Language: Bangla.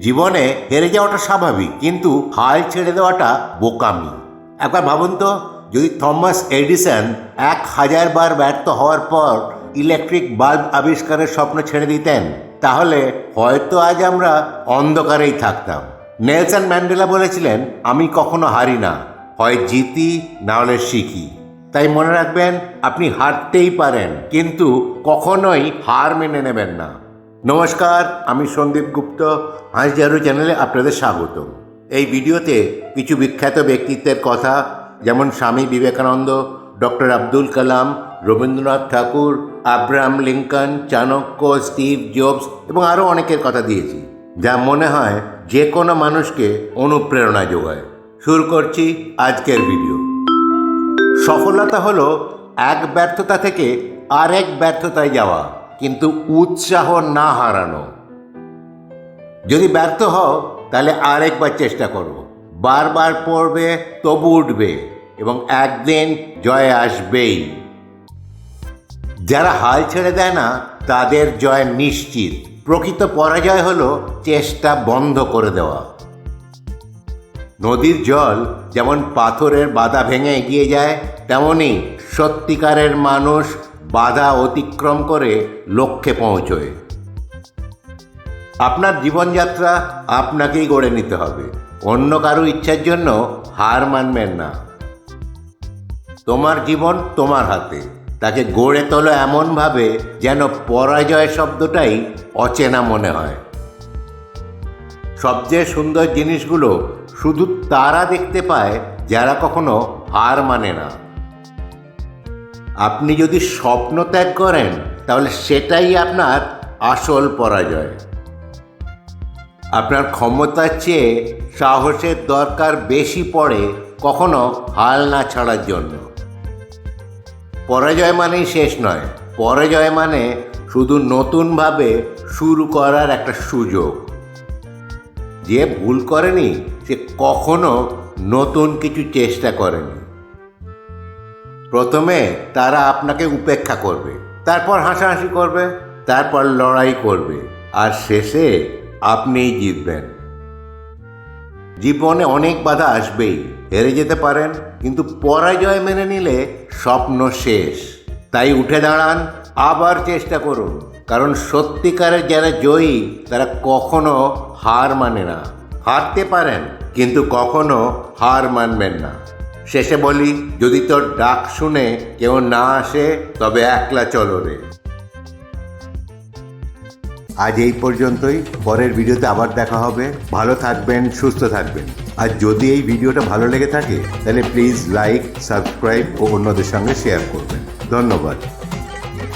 জীবনে হেরে যাওয়াটা স্বাভাবিক, কিন্তু হাল ছেড়ে দেওয়াটা বোকামি। একবার ভাবুন তো, যদি থমাস এডিসন এক হাজার বার ব্যর্থ হওয়ার পর ইলেকট্রিক বাল্ব আবিষ্কারের স্বপ্ন ছেড়ে দিতেন, তাহলে হয়তো আজ আমরা অন্ধকারেই থাকতাম। নেলসন ম্যান্ডেলা বলেছিলেন, আমি কখনো হারি না, হয় জিতি, না হলে শিখি। তাই মনে রাখবেন, আপনি হারতেই পারেন, কিন্তু কখনোই হার মেনে নেবেন না। নমস্কার, আমি সন্দীপ গুপ্ত হাঁসজারু চ্যানেলে আপনাদের স্বাগত এই ভিডিওতে কিছু বিখ্যাত ব্যক্তিত্বের কথা, যেমন Swami Vivekananda, doctor Abdul Kalam, Rabindranath Thakur, Abraham Lincoln, Chanakya, Steve Jobs এবং আরও অনেকের কথা দিয়েছি, যা মনে হয় যে কোনো মানুষকে অনুপ্রেরণা যোগায়। শুরু করছি আজকের ভিডিও। সফলতা হলো এক ব্যর্থতা থেকে আরেক ব্যর্থতায় যাওয়া। কিন্তু উৎসাহ না হারানো। যদি ব্যর্থ হও, তাহলে আরেকবার চেষ্টা করো। বারবার পড়বে, তবু উঠবে এবং একদিন জয় আসবেই। যারা হাল ছেড়ে দেয় না, তাদের জয় নিশ্চিত। প্রকৃত পরাজয় হলো চেষ্টা বন্ধ করে দেওয়া। নদীর জল যেমন পাথরের বাধা ভেঙে এগিয়ে যায়, তেমনি সত্যিকারের মানুষ বাধা অতিক্রম করে লক্ষ্যে পৌঁছয়। আপনার জীবনযাত্রা আপনাকেই গড়ে নিতে হবে। অন্য কারও ইচ্ছার জন্য হার মানবেন না। তোমার জীবন তোমার হাতে। তাকে গড়ে তোলো এমনভাবে যেন পরাজয় শব্দটাই অচেনা মনে হয়। সবচেয়ে সুন্দর জিনিসগুলো শুধু তারা দেখতে পায়, যারা কখনো হার মানে না। আপনি যদি স্বপ্ন ত্যাগ করেন, তাহলে সেটাই আপনার আসল পরাজয়। আপনার ক্ষমতার চেয়ে সাহসের দরকার বেশি পড়ে কখনো হাল না ছাড়ার জন্য। পরাজয় মানেই শেষ নয়। পরাজয় মানে শুধু নতুনভাবে শুরু করার একটা সুযোগ। যে ভুল করেনি, সে কখনো নতুন কিছু চেষ্টা করেনি। প্রথমে তারা আপনাকে উপেক্ষা করবে, তারপর হাসাহাসি করবে, তারপর লড়াই করবে, আর শেষে আপনিই জিতবেন। জীবনে অনেক বাধা আসবেই, হেরে যেতে পারেন, কিন্তু পরাজয় মেনে নিলে স্বপ্ন শেষ। তাই উঠে দাঁড়ান, আবার চেষ্টা করুন, কারণ সত্যিকারের যারা জয়ী, তারা কখনো হার মানে না। হারতে পারেন, কিন্তু কখনো হার মানবেন না। শেষে বলি, যদি তোর ডাক শুনে কেউ না আসে, তবে একলা চলো রে। আজ এই পর্যন্তই। পরের ভিডিওতে আবার দেখা হবে। ভালো থাকবেন, সুস্থ থাকবেন। আর যদি এই ভিডিওটা ভালো লেগে থাকে, তাহলে প্লিজ লাইক সাবস্ক্রাইব ও অন্যদের সঙ্গে শেয়ার করবেন। ধন্যবাদ।